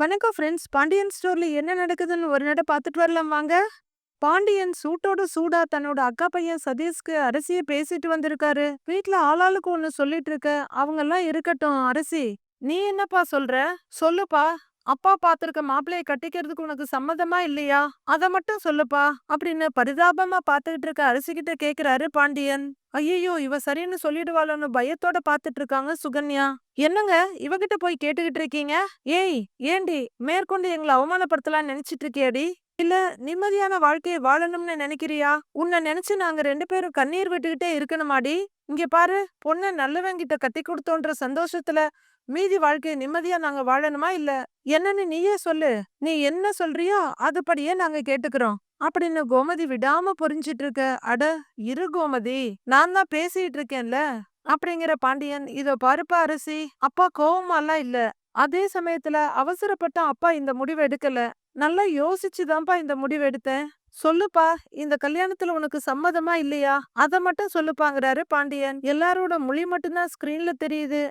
வணக்கம் ஃப்ரெண்ட்ஸ் பாண்டியன் ஸ்டோர்ல என்ன நடக்குதுன்னு ஒரு நட பார்த்துட்டு வரலாம் வாங்க. பாண்டியன் சூட்டோட சூடா தன்னோட அக்கா பையன் சதீஷ்க்கு அரசியை பேசிட்டு வந்திருக்காரு. வீட்ல ஆளாளுக்கு ஒன்னு சொல்லிட்டு இருக்க. அவங்க எல்லாம் இருக்கட்டும் அரசி. நீ என்னப்பா சொல்ற? சொல்லுப்பா. அப்பா பாத்திருக்க மாப்பிள்ளைய கட்டிக்கிறதுக்கு உனக்கு சம்மதமா இல்லையா? அத மட்டும் சொல்லுப்பா. அப்படின்னு பரிதாபமா பாத்துக்கிட்டு இருக்க அரிசிகிட்ட கேக்குறாரு பாண்டியன். ஐயோ இவ சரின்னு சொல்லிடுவாளோன்னு பயத்தோட பாத்துட்டு இருக்காங்க சுகன்யா. என்னங்க இவகிட்ட போய் கேட்டுக்கிட்டு இருக்கீங்க? ஏய் ஏண்டி மேற்கொண்டு எங்களை அவமானப்படுத்தலாம்னு நினைச்சிட்டு இருக்கியாடி? இல்ல நிம்மதியான வாழ்க்கையை வாழணும்னு நினைக்கிறியா? உன்னை நினைச்சு நாங்க ரெண்டு பேரும் கண்ணீர் விட்டுக்கிட்டே இருக்கணுமாடி? இங்க பாரு பொண்ண நல்லவங்கிட்ட கட்டி கொடுத்தோன்ற சந்தோஷத்துல மீதி வாழ்க்கையை நிம்மதியா நாங்க வாழணுமா இல்ல என்னன்னு நீயே சொல்லு. நீ என்ன சொல்றியோ அதுபடியே நாங்க கேட்டுக்கிறோம். அப்படின்னு கோமதி விடாம புரிஞ்சிட்டு இருக்க அட இரு கோமதி நான் தான் பேசிட்டு இருக்கேன்ல அப்படிங்கிற பாண்டியன் இதோ பருப்பு அரிசி அப்பா கோவமாலாம் இல்ல. அதே சமயத்துல அவசரப்பட்ட அப்பா இந்த முடிவு எடுக்கல. நல்லா யோசிச்சுதான்ப்பா இந்த முடிவு எடுத்தேன். சொல்லுப்பா இந்த கல்யாணத்துல உனக்கு சம்மதமா இல்லையா? அத மட்டும் சொல்லுப்பாங்கிறாரு பாண்டியன். எல்லாரோட மொழி மட்டும்தான் ஸ்கிரீன்ல தெரியுது.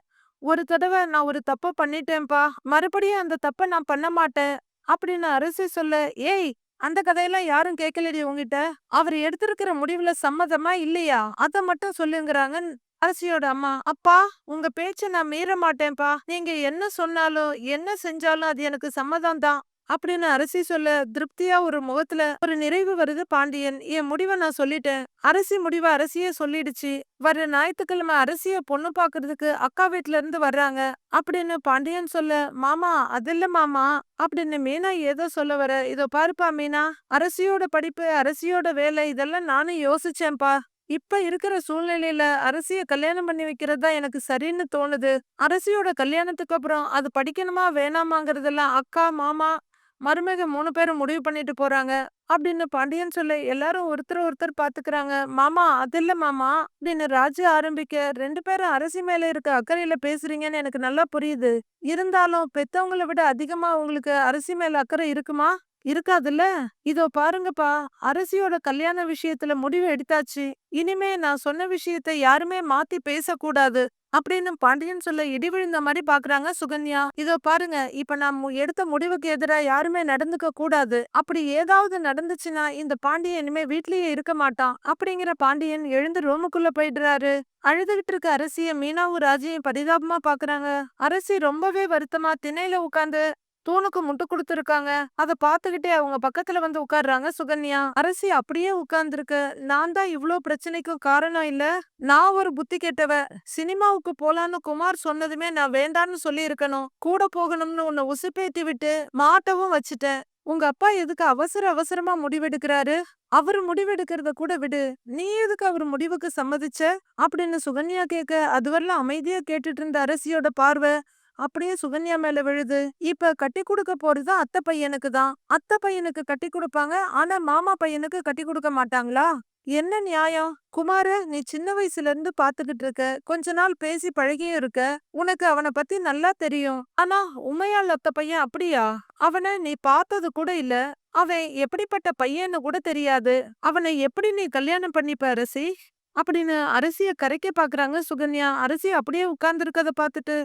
ஒரு தடவை நான் ஒரு தப்ப பண்ணிட்டேன்ப்பா. மறுபடியும் அந்த தப்ப நான் பண்ண மாட்டேன். அப்படின்னு அரசி சொல்ல ஏய் அந்த கதையெல்லாம் யாரும் கேட்கலடி உங்ககிட்ட அவர் எடுத்திருக்கிற முடிவுல சம்மதமா இல்லையா? அத மட்டும் சொல்லுங்கிறாங்க அரசியோட அம்மா. அப்பா உங்க பேச்ச நான் மீற மாட்டேன்ப்பா. நீங்க என்ன சொன்னாலும் என்ன செஞ்சாலும் அது எனக்கு சம்மதம் தான். அப்படின்னு அரசி சொல்ல திருப்தியா ஒரு முகத்துல ஒரு நிறைவு வருது பாண்டியன். என் முடிவை நான் சொல்லிட்டேன். அரசி முடிவை அரசியே சொல்லிடுச்சு. வர ஞாயிற்றுக்கிழமை அரசிய பொண்ணு பாக்குறதுக்கு அக்கா வீட்ல இருந்து வர்றாங்க அப்படின்னு பாண்டியன் சொல்ல மாமா அது இல்ல மாமா அப்படின்னு மீனா ஏதோ சொல்ல வர இதோ பாருப்பா மீனா அரசியோட படிப்பு அரசியோட வேலை இதெல்லாம் நானும் யோசிச்சேன்ப்பா. இப்ப இருக்கிற சூழ்நிலையில அரசிய கல்யாணம் பண்ணி வைக்கிறது தான் எனக்கு சரின்னு தோணுது. அரசியோட கல்யாணத்துக்கு அப்புறம் அது படிக்கணுமா வேணாமாங்கிறதெல்லாம் அக்கா மாமா மருமக மூணு பேரும் முடிவு பண்ணிட்டு போறாங்க. அப்படின்னு பாண்டியன் சொல்ல எல்லாரும் ஒருத்தர் ஒருத்தர் பாத்துக்கிறாங்க. மாமா அது இல்ல மாமா அப்படின்னு ராஜு ஆரம்பிக்க ரெண்டு பேரும் அரசி மேல இருக்க அக்கறையில பேசுறீங்கன்னு எனக்கு நல்லா புரியுது. இருந்தாலும் பெத்தவங்கள விட அதிகமா உங்களுக்கு அரசி மேல அக்கறை இருக்குமா? இருக்காதுல்ல. இதோ பாருங்கப்பா அரசியோட கல்யாண விஷயத்துல முடிவு எடுத்தாச்சு. இனிமே நான் சொன்ன விஷயத்த யாருமே மாத்தி பேசக்கூடாது. அப்படின்னு பாண்டியன் சொல்ல இடி விழுந்த மாதிரி பாக்குறாங்க சுகன்யா. இதோ பாருங்க இப்ப நான் எடுத்த முடிவுக்கு எதிரா யாருமே நடந்துக்க கூடாது. அப்படி ஏதாவது நடந்துச்சுன்னா இந்த பாண்டியன் இனிமே வீட்லயே இருக்க மாட்டான் அப்படிங்கிற பாண்டியன் எழுந்து ரூமுக்குள்ள போயிடுறாரு. அழுதுகிட்டு இருக்க அரசிய மீனாவும் ராஜியும் பரிதாபமா பாக்குறாங்க. அரசி ரொம்பவே வருத்தமா திணையில உட்காந்து தூணுக்கு முட்டு கொடுத்துருக்காங்க. அத பாத்துக்கிட்டே அவங்க பக்கத்துல வந்து உட்கார்றாங்க சுகன்யா. அரசி அப்படியே உட்கார்ந்துருக்கு நான் தான் இவ்வளோ பிரச்சனைக்கும் காரணம் இல்ல. நான் ஒரு புத்தி கெட்டவ. சினிமாவுக்கு போலான்னு குமார் சொன்னதுமே நான் வேண்டான்னு சொல்லி இருக்கணும் கூட போகணும்னு உன்னை உசுப்பேத்தி விட்டு மாட்டவும் வச்சுட்டேன். உங்க அப்பா எதுக்கு அவசர அவசரமா முடிவெடுக்கிறாரு? அவர் முடிவெடுக்கிறத கூட விடு. நீ எதுக்கு அவர் முடிவுக்கு சம்மதிச்ச? அப்படின்னு சுகன்யா கேட்க அதுவரெல்லாம் அமைதியா கேட்டுட்டு இருந்த அரசியோட பார்வை அப்படியே சுகன்யா மேல விழுது. இப்ப கட்டி கொடுக்க போறது அத்தை பையனுக்கு தான். அத்தை பையனுக்கு கட்டி கொடுப்பாங்க. ஆனா மாமா பையனுக்கு கட்டி கொடுக்க மாட்டாங்களா? என்ன நியாயம்? குமார நீ சின்ன வயசுல இருந்து பாத்துக்கிட்டு இருக்க. கொஞ்ச நாள் பேசி பழகியும் இருக்க. உனக்கு அவனை பத்தி நல்லா தெரியும். ஆனா உமையாள் அத்த பையன் அப்படியா? அவனை நீ பார்த்தது கூட இல்ல. அவன் எப்படிப்பட்ட பையன்னு கூட தெரியாது. அவனை எப்படி நீ கல்யாணம் பண்ணிப்ப அரசி? அப்படின்னு அரசிய கரைக்க பாக்குறாங்க சுகன்யா. அரசி அப்படியே உட்கார்ந்து இருக்கத பாத்துட்டு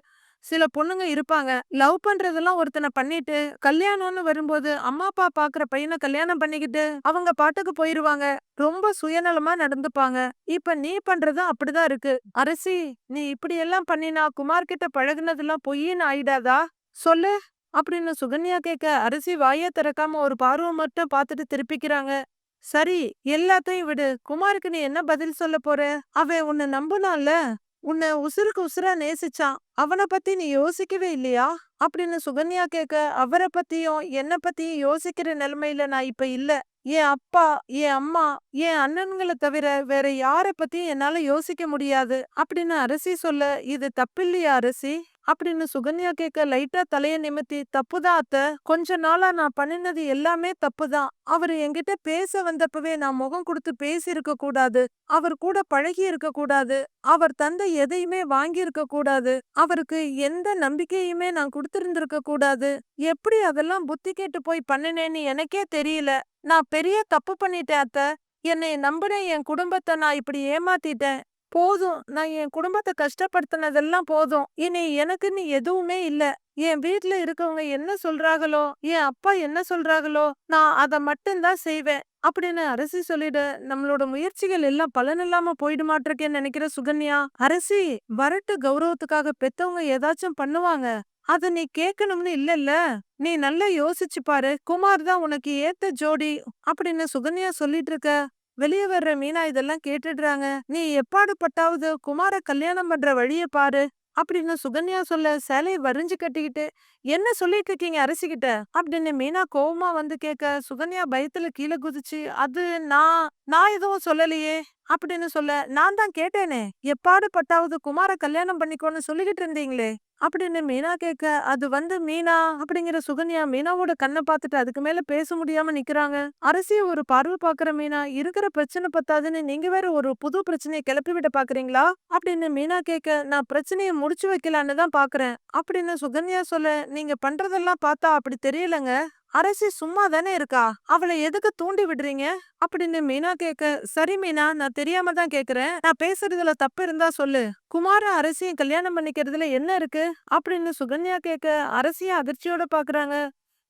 சில பொண்ணுங்க இருப்பாங்க. லவ் பண்றதெல்லாம் ஒருத்தனை பண்ணிட்டு கல்யாணம்னு வரும்போது அம்மா அப்பா பாக்குற பையனை கல்யாணம் பண்ணிக்கிட்டு அவங்க பாட்டுக்கு போயிருவாங்க. ரொம்ப சுயநலமா நடந்துப்பாங்க. இப்ப நீ பண்றதும் அப்படிதான் இருக்கு. அரசி நீ இப்படி எல்லாம் பண்ணினா குமார் கிட்ட பழகுனதெல்லாம் பொய்ன்னு ஆயிடாதா? சொல்லு. அப்படின்னு சுகன்யா கேட்க அரசி வாயை திறக்காம ஒரு பார்வை மட்டும் பார்த்துட்டு திருப்பிக்கிறாங்க. சரி எல்லாத்தையும் விடு. குமாருக்கு நீ என்ன பதில் சொல்ல போற? அவன் உன்னை நம்புனான்ல. உன்னை உசுருக்கு உசுரா நேசிச்சான். அவனை பத்தி நீ யோசிக்கவே இல்லையா? அப்படின்னு சுகன்யா கேட்க அவரை பத்தியும் என்ன பத்தியும் யோசிக்கிற நிலைமையில நான் இப்ப இல்ல. என் அப்பா என் அம்மா என் அண்ணன்களை தவிர வேற யார பத்தியும் என்னால யோசிக்க முடியாது. அப்படின்னு அரசி சொல்ல இது தப்பில்லையா அரசி? அப்படின்னு சுகன்யா கேட்க லைட்டா தலைய நிமித்தி தப்புதான் அத்த. கொஞ்ச நாளா நான் பண்ணினது எல்லாமே தப்புதான் அவரு என்கிட்ட பேச வந்தப்பவே நான் முகம் கொடுத்து பேசி இருக்க கூடாது. அவர் கூட பழகி இருக்க கூடாது. அவர் தந்த எதையுமே வாங்கி இருக்க கூடாது. அவருக்கு எந்த நம்பிக்கையுமே நான் கொடுத்திருந்திருக்க கூடாது. எப்படி அதெல்லாம் புத்தி கேட்டு போய் பண்ணினேன்னு எனக்கே தெரியல. நான் பெரிய தப்பு பண்ணிட்டேன் அத்த. என்னை நம்பின என் குடும்பத்தை நான் இப்படி ஏமாத்திட்டேன். போதும். நான் என் குடும்பத்தை கஷ்டப்படுத்தினதெல்லாம் போதும். இனி எனக்குன்னு எதுவுமே இல்ல. என் வீட்ல இருக்கவங்க என்ன சொல்றாங்களோ என் அப்பா என்ன சொல்றாங்களோ நான் அத மட்டும்தான் செய்வேன். அப்படின்னு அரசி சொல்லிடு நம்மளோட முயற்சிகள் எல்லாம் பலனில்லாம போயிடுமாட்டிருக்கேன்னு நினைக்கிற சுகன்யா அரசி வரட்டு கௌரவத்துக்காக பெத்தவங்க ஏதாச்சும் பண்ணுவாங்க. அத நீ கேட்கணும்னு இல்லல்ல. நீ நல்லா யோசிச்சு பாரு. குமார் தான் உனக்கு ஏத்த ஜோடி அப்படின்னு சுகன்யா சொல்லிட்டு இருக்க. வெளியே வர்ற மீனா இதெல்லாம் கேட்டுடுறாங்க. நீ எப்பாடு பட்டாவது குமார கல்யாணம் பண்ற வழிய பாரு அப்படின்னு சுகன்யா சொல்ல சேலைய வரிஞ்சு கட்டிக்கிட்டு என்ன சொல்லிட்டு இருக்கீங்க அரசிக்கிட்ட? அப்படின்னு மீனா கோவமா வந்து கேட்க சுகன்யா பயத்துல கீழே குதிச்சு அது நான் நான் எதுவும் சொல்லலையே? அப்படின்னு சொல்ல நான் தான் கேட்டேனே எப்பாடு பட்டாவது குமார கல்யாணம் பண்ணிக்கோன்னு சொல்லிக்கிட்டு இருந்தீங்களே? அப்படின்னு மீனா கேட்க அது வந்து மீனா? அப்படிங்கிற சுகன்யா மீனாவோட கண்ணை பார்த்துட்டு அதுக்கு மேல பேச முடியாம நிக்கிறாங்க. அரசிய ஒரு பார்வை பாக்குற மீனா இருக்கிற பிரச்சனை பத்தாதுன்னு நீங்க வேற ஒரு புது பிரச்சனையை கிளப்பி விட பாக்குறீங்களா? அப்படின்னு மீனா கேட்க நான் பிரச்சனையை முடிச்சு வைக்கலான்னு தான் பாக்குறேன். அப்படின்னு சுகன்யா சொல்ல நீங்க பண்றதெல்லாம் பார்த்தா அப்படி தெரியலங்க. அரசி சும்மா தானே இருக்கா? அவளை எதுக்கு தூண்டி விடுறீங்க? அப்படின்னு மீனா கேட்க சரி மீனா நான் தெரியாம தான் கேக்குறேன். நான் பேசுறதுல தப்பு இருந்தா சொல்லு. குமார அரசியும் கல்யாணம் பண்ணிக்கிறதுல என்ன இருக்கு? அப்படின்னு சுகன்யா கேட்க அரசிய அதிர்ச்சியோட பாக்குறாங்க.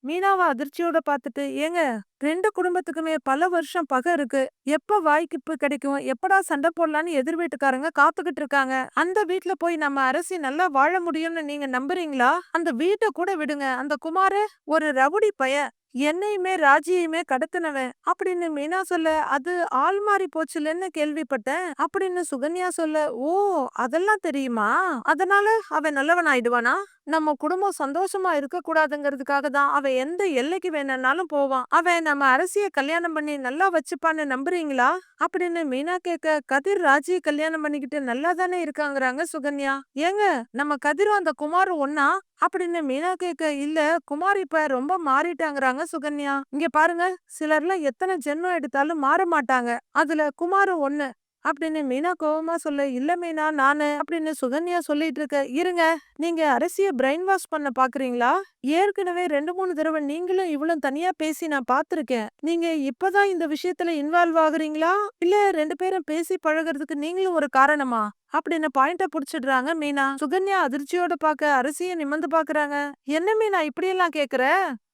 மீனாவை அதிர்ச்சியோட பார்த்துட்டு ஏங்க ரெண்டு குடும்பத்துக்குமே பல வருஷம் பகை இருக்கு. எப்ப வாய்க்கிப்பு கிடைக்கும்? எப்படா சண்டை போடலான்னு எதிர் வீட்டுக்காரங்க காத்துக்கிட்டு இருக்காங்க. அந்த வீட்ல போய் நம்ம அரசி நல்லா வாழ முடியும்னு நீங்க நம்புறீங்களா? அந்த வீட்டை கூட விடுங்க. அந்த குமாரு ஒரு ரவுடி பைய. என்னையுமே ராஜியையுமே கடத்தினவன். அப்படின்னு மீனா சொல்ல அது ஆள் மாறி போச்சுலன்னு கேள்விப்பட்டேன். அப்படின்னு சுகன்யா சொல்ல ஓ அதெல்லாம் தெரியுமா? அதனால அவன் நல்லவன் ஆயிடுவானா நம்ம குடும்பம் சந்தோஷமா இருக்கக்கூடாதுங்கிறதுக்காக தான். அவன் எந்த எல்லைக்கு வேணும்னாலும் போவான். அவன் நம்ம அரசிய கல்யாணம் பண்ணி நல்லா வச்சுப்பான்னு நம்புறீங்களா? அப்படின்னு மீனா கேட்க கதிர் ராஜிய கல்யாணம் பண்ணிக்கிட்டு நல்லா தானே இருக்காங்கறாங்க சுகன்யா? ஏங்க நம்ம கதிரும் அந்த குமாரும் ஒன்னா அப்படின்னு மீனா கேட்க இல்ல குமார் இப்ப ரொம்ப மாறிட்டாங்கிறாங்க சுகன்யா. இங்க பாருங்க சிலர்லாம் எத்தனை ஜென்மம் எடுத்தாலும் மாற மாட்டாங்க. அதுல குமாரும் ஒண்ணு. அப்படின்னு மீனா கோவமா சொல்ல இல்ல மீனா நானு அப்படின்னு சுகன்யா சொல்லிட்டு இருக்க இருங்க நீங்க அரசிய பிரெயின் வாஷ் பண்ண பாக்குறீங்களா? ஏற்கனவே ரெண்டு மூணு தடவை நீங்களும் இவ்வளவு தனியா பேசி நான் பாத்திருக்கேன். நீங்க இப்பதான் இந்த விஷயத்துல இன்வால்வ் ஆகுறீங்களா? இல்ல ரெண்டு பேரும் பேசி பழகுறதுக்கு நீங்களும் ஒரு காரணமா? அப்படின்னு பாயிண்ட புடிச்சிடுறாங்க மீனா. சுகன்யா அதிர்ச்சியோட பாக்க அரசிய நிமிர்ந்து பாக்குறாங்க. என்ன மீனா இப்படியெல்லாம் கேக்குற?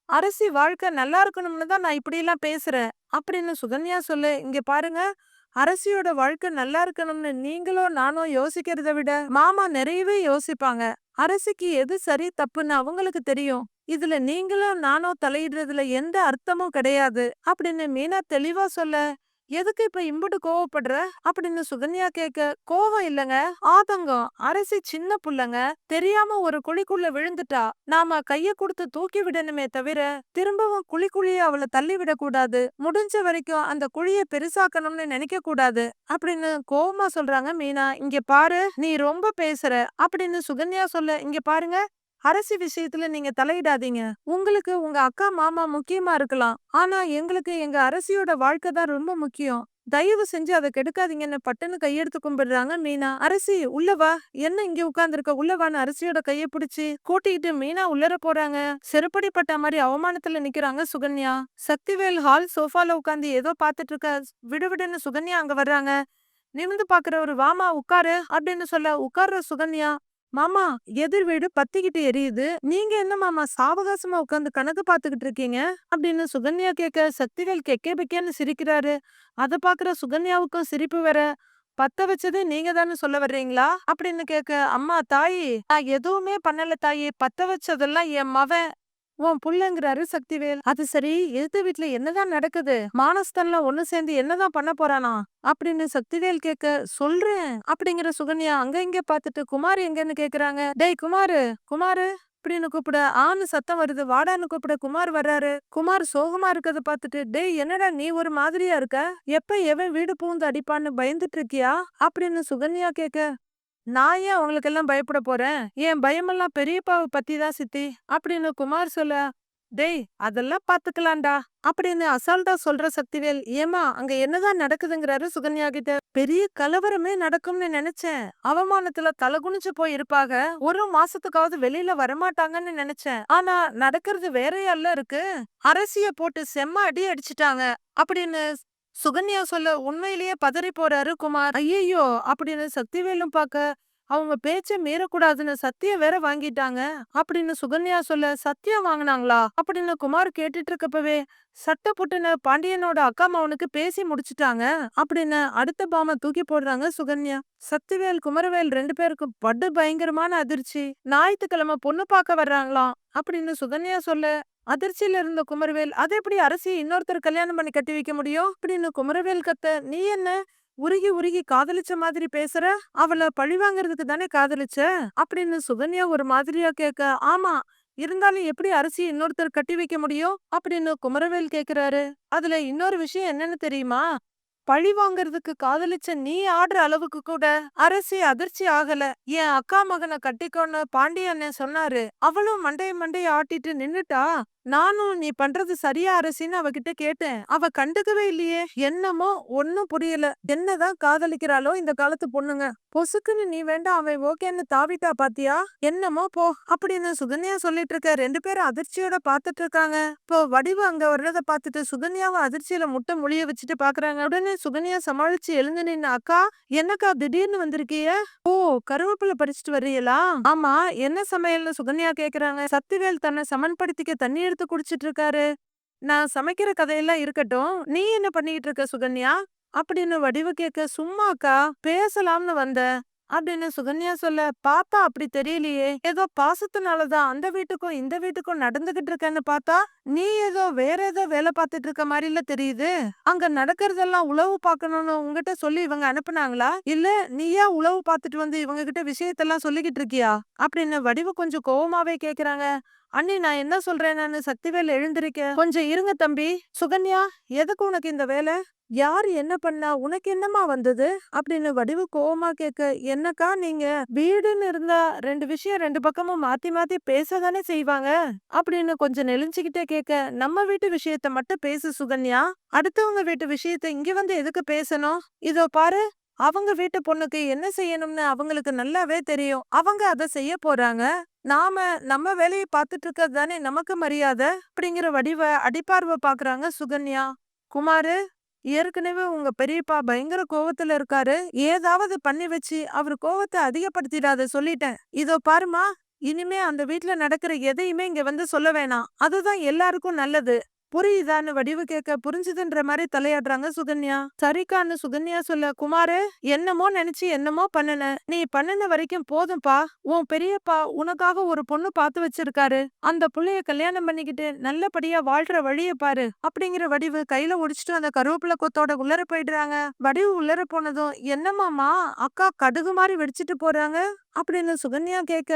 அரசி வாழ்க்கை நல்லா இருக்கணும்னு தான் நான் இப்படியெல்லாம் பேசுறேன். அப்படின்னு சுகன்யா சொல்லு இங்க பாருங்க அரசியோட வாழ்க்கை நல்லா இருக்கணும்னு நீங்களோ நானோ யோசிக்கிறத விட மாமா நிறையவே யோசிப்பாங்க. அரசிக்கு எது சரி தப்புன்னு அவங்களுக்கு தெரியும். இதுல நீங்களும் நானும் தலையிடுறதுல எந்த அர்த்தமும் கிடையாது. அப்படின்னு மீனா தெளிவா சொல்ல எதுக்கு இப்ப இம்புட்டு கோவப்படுற? அப்படின்னு சுகன்யா கேட்க கோவம் இல்லங்க. ஆதங்கம். அரசி சின்ன புள்ளங்க. தெரியாம ஒரு குழிக்குள்ள விழுந்துட்டா நாம கைய கொடுத்து தூக்கி விடணுமே தவிர திரும்பவும் குழிக்குழிய அவளை தள்ளி விடக்கூடாது. முடிஞ்ச வரைக்கும் அந்த குழிய பெருசாக்கணும்னு நினைக்க கூடாது. அப்படின்னு கோவமா சொல்றாங்க மீனா. இங்க பாரு நீ ரொம்ப பேசுற. அப்படின்னு சுகன்யா சொல்ல இங்க பாருங்க அரசி விஷயத்துல நீங்க தலையிடாதீங்க. உங்களுக்கு உங்க அக்கா மாமா முக்கியமா இருக்கலாம். ஆனா எங்களுக்கு எங்க அரசியோட வாழ்க்கை தான் ரொம்ப முக்கியம். தயவு செஞ்சு அதை கெடுக்காதீங்கன்னு பட்டுன்னு கையெடுத்து கும்பிடுறாங்க மீனா. அரசி உள்ளவா என்ன இங்க உட்கார்ந்துருக்க? உள்ளவான்னு அரசியோட கைய பிடிச்சி கூட்டிட்டு மீனா உள்ளர போறாங்க. செருப்படி பட்ட மாதிரி அவமானத்துல நிக்கிறாங்க சுகன்யா. சக்திவேல் ஹால் சோஃபால உட்காந்து ஏதோ பாத்துட்டு இருக்க. விடுவிடுன்னு சுகன்யா அங்க வர்றாங்க. நிமிந்து பாக்குற ஒரு வாமா உட்காரு அப்படின்னு சொல்ல உட்கார்ற சுகன்யா. மாமா எதிர் வீடு பத்திக்கிட்டு எரியுது. நீங்க என்ன மாமா சாவகாசமா உட்காந்து கணக்கு பாத்துக்கிட்டு இருக்கீங்க? அப்படின்னு சுகன்யா கேட்க சக்திகள் கெக்கே பெக்கேன்னு சிரிக்கிறாரு. அதை பாக்குற சுகன்யாவுக்கும் சிரிப்பு வேற. பத்த வச்சது நீங்க தானே சொல்ல வர்றீங்களா? அப்படின்னு கேட்க அம்மா தாயி நான் எதுவுமே பண்ணல தாயி. பத்த வச்சதெல்லாம் என் மவன். உன் புள்ளங்கிறாரு சக்திவேல். அது சரி எதிர்த்த வீட்ல என்னதான் நடக்குது? மானஸ்தன்ல ஒண்ணு சேர்ந்து என்னதான் பண்ண போறானா? அப்படின்னு சக்திவேல் கேட்க சொல்றேன். அப்படிங்கிற சுகன்யா அங்க இங்க பாத்துட்டு குமார் எங்கன்னு கேக்குறாங்க? டேய் குமாரு குமாரு? அப்படின்னு கூப்பிட ஆன்னு சத்தம் வருது. வாடான்னு கூப்பிட குமார் வர்றாரு. குமார் சோகமா இருக்கத பாத்துட்டு டேய் என்னடா நீ ஒரு மாதிரியா இருக்க? எப்ப எவன் வீடு பூந்து அடிப்பான்னு பயந்துட்டு இருக்கியா? அப்படின்னு சுகன்யா கேட்க நான் ஏன் அவங்களுக்கெல்லாம் பயப்பட போறேன்? என் பயமெல்லாம் பெரியப்பாவை பத்தி தான் சித்தி. அப்படின்னு குமார் சொல்ல டேய் அதெல்லாம் பாத்துக்கலாம்டா அப்படின்னு அசால்ட்டா சொல்ற சக்திவேல் ஏமா அங்க என்னதான் நடக்குதுங்கிறாரு சுகன்யா கிட்ட? பெரிய கலவரமே நடக்கும்னு நினைச்சேன். அவமானத்துல தலகுனிச்சு போய் இருப்பாக ஒரு மாசத்துக்காவது வெளியில வரமாட்டாங்கன்னு நினைச்சேன். ஆனா நடக்கிறது வேறையால இருக்கு. அரசிய போட்டு செம்ம அடி அடிச்சிட்டாங்க அப்படின்னு சுகன்யா சொல்ல உண்மையிலேயே பதறி போறாரு குமார். ஐயையோ! அப்படின்னு சக்திவேலும் பார்க்க அவங்க பேச்ச மீறக்கூடாதுன்னு சத்திய வேற வாங்கிட்டாங்க. அப்படின்னு சுகன்யா சொல்ல சத்தியம் வாங்குனாங்களா? அப்படின்னு குமார் கேட்டுட்டு இருக்கப்பவே சட்ட புட்டுன்னு பாண்டியனோட அக்கா மவனுக்கு பேசி முடிச்சிட்டாங்க. அப்படின்னு அடுத்த பாம தூக்கி போடுறாங்க சுகன்யா. சக்திவேல் குமரவேல் ரெண்டு பேருக்கும் படு பயங்கரமான அதிர்ச்சி. ஞாயிற்றுக்கிழமை பொண்ணு பார்க்க வர்றாங்களாம் அப்படின்னு சுகன்யா சொல்ல அதிர்ச்சியில இருந்த குமரவேல் அதை எப்படி அரசியை இன்னொருத்தர் கல்யாணம் பண்ணி கட்டி வைக்க முடியும்? அப்படின்னு குமரவேல் கத்த நீ என்ன உருகி உருகி காதலிச்ச மாதிரி பேசுற? அவளை பழி வாங்குறதுக்கு தானே காதலிச்ச? அப்படின்னு சுகன்யா ஒரு மாதிரியா கேட்க ஆமா இருந்தாலும் எப்படி அரிசி இன்னொருத்தர் கட்டி வைக்க முடியும்? அப்படின்னு குமரவேல் கேக்குறாரு. அதுல இன்னொரு விஷயம் என்னன்னு தெரியுமா? பழி வாங்குறதுக்கு காதலிச்ச நீ ஆடுற அளவுக்கு கூட அரசி அதிர்ச்சி ஆகல. என் அக்கா மகனை கட்டிக்கோன்னு பாண்டியண்ணன் சொன்னாரு. அவளும் மண்டைய மண்டைய ஆட்டிட்டு நின்னுட்டா. நானும் நீ பண்றது சரியா அரசின்னு அவகிட்ட கேட்டேன். அவ கண்டுக்கவே இல்லையே. என்னமோ ஒன்னும் புரியல. என்னதான் காதலிக்கிறாளோ இந்த காலத்து பொண்ணுங்க. பொசுக்குன்னு நீ வேண்டாம் அவன் ஓகேன்னு தாவிட்டா பாத்தியா? என்னமோ போ அப்படின்னு சுகன்யா சொல்லிட்டு இருக்க ரெண்டு பேரும் அதிர்ச்சியோட பாத்துட்டு இருக்காங்க. இப்போ வடிவு அங்க வர்றத பாத்துட்டு சுகன்யாவை அதிர்ச்சியில முட்டை முழிய வச்சுட்டு பாக்குறாங்க. உடனே சுகன்யா சமாளிச்சு எழுந்து நின்ன அக்கா என்னக்கா திடீர்னு வந்திருக்கிய ஓ கருவேப்பிலை பறிச்சுட்டு வர்றீங்களா? ஆமா என்ன சமையல்னு சுகன்யா கேக்குறாங்க. சக்திவேல் தன்னை சமன்படுத்திக்க தண்ணி எடுத்து குடிச்சிட்டு இருக்காரு நான் சமைக்கிற கதையெல்லாம் இருக்கட்டும். நீ என்ன பண்ணிட்டு இருக்க சுகன்யா? அப்படின்னு வடிவு கேட்க சும்மாக்கா பேசலாம்னு வந்த அப்படின்னு சுகன்யா சொல்ல பார்த்தா அப்படி தெரியலையே. ஏதோ பாசத்தினாலதான் அந்த வீட்டுக்கும் இந்த வீட்டுக்கும் நடந்துகிட்டு இருக்கேன்னு பார்த்தா நீ ஏதோ வேற ஏதோ வேலை பார்த்துட்டு இருக்க மாதிரில தெரியுது. அங்க நடக்கிறதெல்லாம் உளவு பார்க்கணும்னு உங்ககிட்ட சொல்லி இவங்க அனுப்புனாங்களா? இல்ல நீயா உளவு பார்த்துட்டு வந்து இவங்க கிட்ட விஷயத்தெல்லாம் சொல்லிக்கிட்டு இருக்கியா? அப்படின்னு வடிவு கொஞ்சம் கோவமாவே கேக்குறாங்க. அண்ணி நான் என்ன சொல்றேன் நான் சக்திவேல் எழுந்திருக்க கொஞ்சம் இருங்க தம்பி. சுகன்யா எதுக்கு உனக்கு இந்த வேலை? யார் என்ன பண்ணா உனக்கு என்னமா வந்தது? அப்படின்னு வடிவு கோவமா கேட்க என்னக்கா நீங்க? வீடுன்னு இருந்தா ரெண்டு விஷயம் ரெண்டு பக்கமும் மாத்தி மாத்தி பேசதானே செய்வாங்க? அப்படின்னு கொஞ்சம் நெளிஞ்சுக்கிட்டே கேட்க நம்ம வீட்டு விஷயத்த மட்டும் பேசு சுகன்யா. அடுத்தவங்க வீட்டு விஷயத்த இங்க வந்து எதுக்கு பேசணும்? இதோ பாரு அவங்க வீட்டு பொண்ணுக்கு என்ன செய்யணும்னு அவங்களுக்கு நல்லாவே தெரியும். அவங்க அதை செய்ய போறாங்க. நாம நம்ம வேலையை பார்த்துட்டு இருக்கிறது தானே நமக்கு மரியாதை? அப்படிங்கிற வடிவ அடிப்பார்வை பாக்குறாங்க சுகன்யா. குமாரு ஏற்கனவே உங்க பெரியப்பா பயங்கர கோவத்துல இருக்காரு. ஏதாவது பண்ணி வச்சு அவர் கோவத்தை அதிகப்படுத்திடாத சொல்லிட்டேன். இதோ பாருமா இனிமே அந்த வீட்ல நடக்கிற எதையுமே இங்க வந்து சொல்ல வேணாம். அதுதான் எல்லாருக்கும் நல்லது. புரியுதான்னு வடிவு கேட்க புரிஞ்சுதுன்ற மாதிரி தலையாடுறாங்க சுகன்யா. சரிக்கான்னு சுகன்யா சொல்ல குமாரு என்னமோ நினைச்சு என்னமோ பண்ணுன. நீ பண்ணுன வரைக்கும் போதும்பா. உன் பெரியப்பா உனக்காக ஒரு பொண்ணு பார்த்து வச்சிருக்காரு. அந்த புள்ளைய கல்யாணம் பண்ணிக்கிட்டு நல்லபடியா வாழ்ற வழிய பாரு. அப்படிங்கிற வடிவு கையில ஒடிச்சிட்டு அந்த கருவேப்பிலை கொத்தோட உள்ளர போயிடுறாங்க. வடிவு உள்ளர போனதும் என்னமாமா அக்கா கடுகு மாதிரி வெடிச்சிட்டு போறாங்க? அப்படின்னு சுகன்யா கேட்க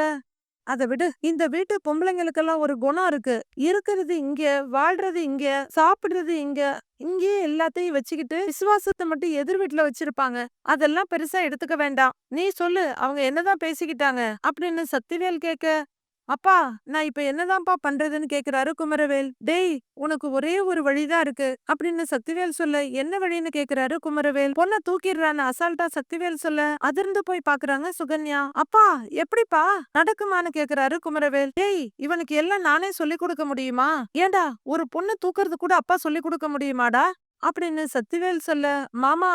அதை விடு. இந்த வீட்டு பொம்பளைங்களுக்கெல்லாம் ஒரு குணம் இருக்கு. இருக்கிறது இங்க வாழ்றது இங்க சாப்பிடுறது இங்க. இங்கேயே எல்லாத்தையும் வச்சுக்கிட்டு விசுவாசத்தை மட்டும் எதிர் வீட்டுல வச்சிருப்பாங்க. அதெல்லாம் பெருசா எடுத்துக்க வேண்டாம். நீ சொல்லு அவங்க என்னதான் பேசிக்கிட்டாங்க? அப்படின்னு சத்திவேல் கேட்க அப்பா நான் இப்ப என்னதான்ப்பா பண்றதுன்னு கேக்குறாரு குமரவேல். டேய் உனக்கு ஒரே ஒரு வழிதான் இருக்கு. அப்படின்னு சக்திவேல் சொல்ல என்ன வழின்னு கேக்குறாரு குமரவேல். பொண்ண தூக்கிடுறான்னு அசால்ட்டா சக்திவேல் சொல்ல அதிர்ந்து போய் பாக்குறாங்க சுகன்யா. அப்பா எப்படிப்பா? நடக்குமான்னு கேக்குறாரு குமரவேல். டேய் இவனுக்கு எல்லாம் நானே சொல்லி கொடுக்க முடியுமா? ஏண்டா ஒரு பொண்ணு தூக்குறது கூட அப்பா சொல்லி கொடுக்க முடியுமாடா? அப்படின்னு சக்திவேல் சொல்ல மாமா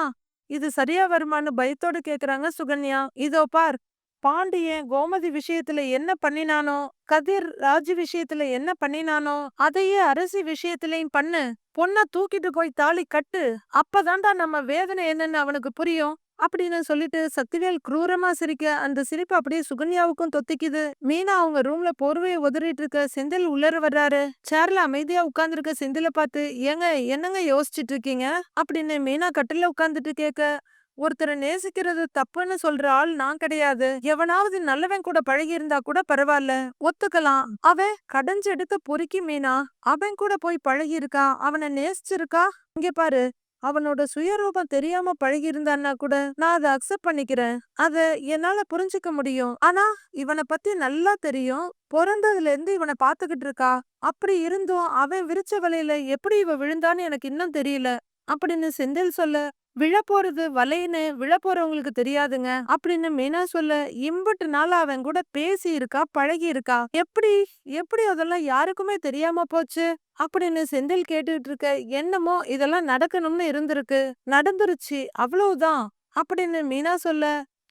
இது சரியா வருமான்னு பயத்தோடு கேக்குறாங்க சுகன்யா. இதோ பார் பாண்டியன் கோமதி விஷயத்துல என்ன பண்ணினானோ கதிர் ராஜ் விஷயத்துல என்ன பண்ணினானோ அதையே அரசி விஷயத்திலையும் பண்ணு. பொண்ண தூக்கிட்டு போய் தாலி கட்டு. அப்பதான்டா நம்ம வேதனை என்னன்னு அவனுக்கு புரியும். அப்படின்னு சொல்லிட்டு சக்திவேல் குரூரமா சிரிக்க அந்த சிரிப்பு அப்படியே சுகன்யாவுக்கும் தொத்திக்குது. மீனா அவங்க ரூம்ல போர்வையை உதறிட்டு இருக்க செந்தில் உள்ளர வர்றாரு. சேர்ல அமைதியா உட்கார்ந்துருக்க செந்தில பார்த்து ஏங்க என்னங்க யோசிச்சுட்டு இருக்கீங்க? அப்படின்னு மீனா கட்டில உட்கார்ந்துட்டு கேட்க ஒருத்தரை நேசிக்கிறது தப்புன்னு சொல்ற ஆள் நான் கிடையாது. எவனாவது நல்லவன் கூட பழகி இருந்தா கூட பரவாயில்ல ஒத்துக்கலாம். அவன் கடைஞ்செடுத்த பொறுக்கி மீனா? அவன் கூட போய் பழகி இருக்கா அவனை நேசிச்சிருக்கா? இங்க பாரு. அவனோட சுயரூபம் தெரியாம பழகி இருந்தான்னா கூட நான் அதை அக்செப்ட் பண்ணிக்கிறேன். அத என்னால புரிஞ்சுக்க முடியும். ஆனா இவனை பத்தி நல்லா தெரியும். பிறந்ததுல இருந்து இவனை பாத்துக்கிட்டு இருக்கா. அப்படி இருந்தும் அவன் விரிச்ச வலையில எப்படி இவ விழுந்தான்னு எனக்கு இன்னும் தெரியல. அப்படின்னு செந்தில் சொல்ல. விழப்போறது வலைன்னு விழப்போறவங்களுக்கு தெரியாதுங்க. அப்படின்னு மீனா சொல்ல இம்புட்டு நாள் அவன் கூட பேசி இருக்கா பழகி இருக்கா? எப்படி எப்படி அதெல்லாம் யாருக்குமே தெரியாம போச்சு? அப்படின்னு செந்தில் கேட்டுட்டு இருக்க என்னமோ இதெல்லாம் நடக்கணும்னு இருந்திருக்கு. நடந்துருச்சு அவ்வளவுதான். அப்படின்னு மீனா சொல்ல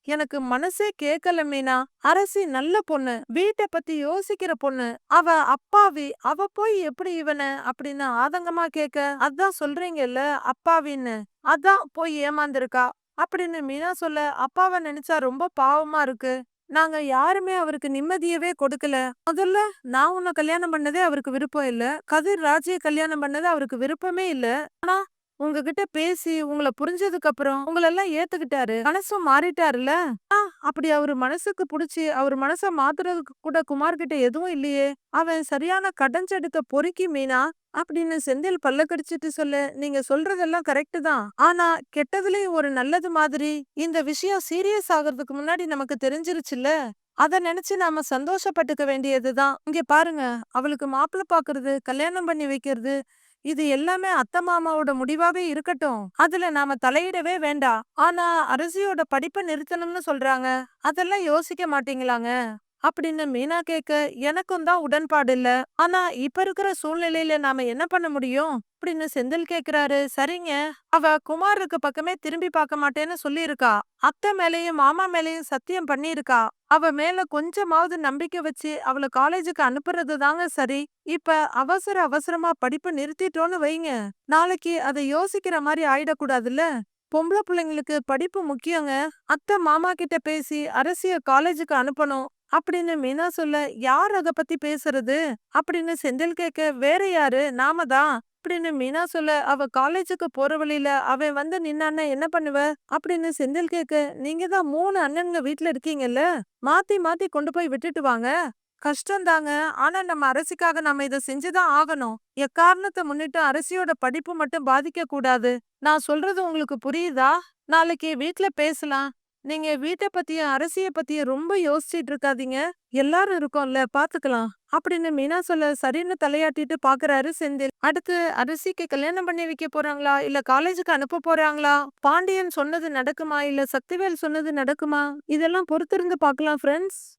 எனக்கு மனசே கேக்கல மீனா அரசி நல்ல பொண்ணு. வீட்டை பத்தி யோசிக்கிற பொண்ணு. அவ அப்பாவி. அவ போய் எப்படி இவன? அப்படின்னு ஆதங்கமா கேக்க அதான் சொல்றீங்கல்ல அப்பாவின்னு. அதான் போய் ஏமாந்துருக்கா. அப்படின்னு மீனா சொல்ல அப்பாவை நினைச்சா ரொம்ப பாவமா இருக்கு. நாங்க யாருமே அவருக்கு நிம்மதியவே கொடுக்கல. முதல்ல நான் உன்னை கல்யாணம் பண்ணதே அவருக்கு விருப்பம் இல்ல. கதிர் ராஜிய கல்யாணம் பண்ணது அவருக்கு விருப்பமே இல்ல. ஆனா உங்ககிட்ட பேசி உங்களை புரிஞ்சதுக்கு அப்புறம் உங்களெல்லாம் ஏத்துக்கிட்டாரு. மனசும் மாறிட்டாருல்ல? அப்படி அவரு மனசுக்கு புடிச்சு அவர் மனச மாத்துறதுக்கு கூட குமார் கிட்ட எதுவும் இல்லையே. அவன் சரியான கடஞ்செடுத்த பொறுக்கி மீனா? அப்படின்னு செந்தில் பல்ல கடிச்சிட்டு சொல்ல. நீங்க சொல்றதெல்லாம் கரெக்ட் தான். ஆனா கெட்டதுலயும் ஒரு நல்லது மாதிரி இந்த விஷயம் சீரியஸ் ஆகுறதுக்கு முன்னாடி நமக்கு தெரிஞ்சிருச்சுல்ல? அத நினைச்சு நாம சந்தோஷப்பட்டுக்க வேண்டியதுதான் இங்க பாருங்க அவளுக்கு மாப்பிள்ள பாக்குறது கல்யாணம் பண்ணி வைக்கிறது இது எல்லாமே அத்த மாமாவோட முடிவாவே இருக்கட்டும். அதுல நாம தலையிடவே வேண்டாம். ஆனா அரசியோட படிப்பை நிறுத்தணும்னு சொல்றாங்க. அதெல்லாம் யோசிக்க மாட்டீங்களாங்க? அப்படின்னு மீனா கேக்க எனக்கும் தான் உடன்பாடு இல்ல. ஆனா இப்ப இருக்கிற சூழ்நிலையில நாம என்ன பண்ண முடியும்? அப்படின்னு செந்தில் கேக்குறாரு. சரிங்க. அவ குமாருக்கு பக்கமே திரும்பி பார்க்க மாட்டேன்னு சொல்லியிருக்கா. அத்தை மேலயும் மாமா மேலயும் சத்தியம் பண்ணியிருக்கா. அவ மேல கொஞ்சமாவது நம்பிக்கை வச்சு அவளை காலேஜுக்கு அனுப்புறது தாங்க சரி. இப்ப அவசர அவசரமா படிப்பு நிறுத்திட்டோன்னு வைங்க. நாளைக்கு அதை யோசிக்கிற மாதிரி ஆயிடக்கூடாதுல்ல? பொம்பளை பிள்ளைங்களுக்கு படிப்பு முக்கியங்க. அத்தை மாமா கிட்ட பேசி அரசிய காலேஜுக்கு அனுப்பணும். அப்படின்னு மீனா சொல்ல யார் அத பத்தி பேசுறது? அப்படின்னு செந்தில் கேட்க வேற யாரு? நாம தான் அப்படின்னு மீனா சொல்ல அவ காலேஜுக்கு போற வழியில அவன் வந்து நின்னான்னா என்ன பண்ணுவ? அப்படின்னு செந்தில் கேட்க நீங்க தான் மூணு அண்ணனுங்க வீட்டுல இருக்கீங்கல்ல? மாத்தி மாத்தி கொண்டு போய் விட்டுட்டு வாங்க. கஷ்டம் தாங்க. ஆனா நம்ம அரசிக்காக நம்ம இதை செஞ்சுதான் ஆகணும். எக்காரணத்தை முன்னிட்டு அரசியோட படிப்பு மட்டும் பாதிக்க கூடாது. நான் சொல்றது உங்களுக்கு புரியுதா? நாளைக்கு வீட்டுல பேசலாம். நீங்க வீட்டை பத்தியும் அரசிய பத்தியும் ரொம்ப யோசிச்சிட்டு இருக்காதீங்க. எல்லாரும் இருக்கோம்ல பாத்துக்கலாம். அப்படின்னு மீனா சொல்ல சரின்னு தலையாட்டிட்டு பாக்குறாரு செந்தில். அடுத்து அரிசிக்கு கல்யாணம் பண்ணி வைக்க போறாங்களா? இல்ல காலேஜுக்கு அனுப்ப போறாங்களா? பாண்டியன் சொன்னது நடக்குமா? இல்ல சக்திவேல் சொன்னது நடக்குமா? இதெல்லாம் பொறுத்திருந்து பார்க்கலாம் ஃப்ரெண்ட்ஸ்